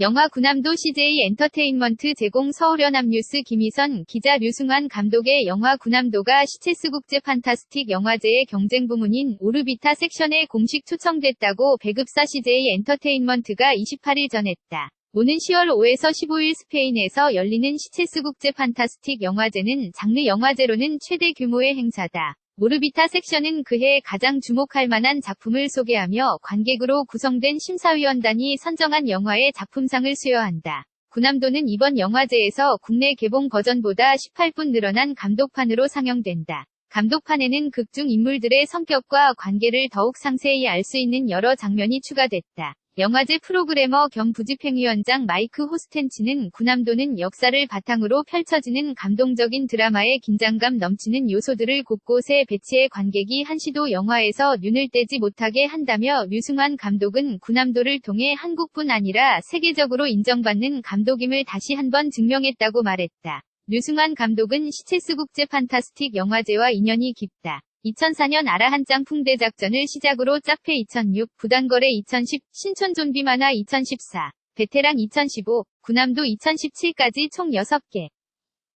영화 구남도 CJ 엔터테인먼트 제공 서울연합뉴스 김희선 기자 류승환 감독의 영화 구남도가 시체스 국제 판타스틱 영화제의 경쟁 부문인 오르비타 섹션에 공식 초청됐다고 배급사 CJ 엔터테인먼트가 28일 전했다. 오는 10월 5에서 15일 스페인에서 열리는 시체스 국제 판타스틱 영화제는 장르 영화제로는 최대 규모의 행사다. 모르비타 섹션은 그해 가장 주목할 만한 작품을 소개하며 관객으로 구성된 심사위원단이 선정한 영화의 작품상을 수여한다. 구남도는 이번 영화제에서 국내 개봉 버전보다 18분 늘어난 감독판으로 상영된다. 감독판에는 극중 인물들의 성격과 관계를 더욱 상세히 알 수 있는 여러 장면이 추가됐다. 영화제 프로그래머 겸 부집행위원장 마이크 호스텐치는 구남도는 역사를 바탕으로 펼쳐지는 감동적인 드라마의 긴장감 넘치는 요소들을 곳곳에 배치해 관객이 한시도 영화에서 눈을 떼지 못하게 한다며 류승환 감독은 구남도를 통해 한국뿐 아니라 세계적으로 인정받는 감독임을 다시 한번 증명했다고 말했다. 류승환 감독은 시체스 국제 판타스틱 영화제와 인연이 깊다. 2004년 아라한짱 풍대작전을 시작으로 짭페 2006, 부단거래 2010, 신촌 좀비 만화 2014, 베테랑 2015, 구남도 2017까지 총 6개,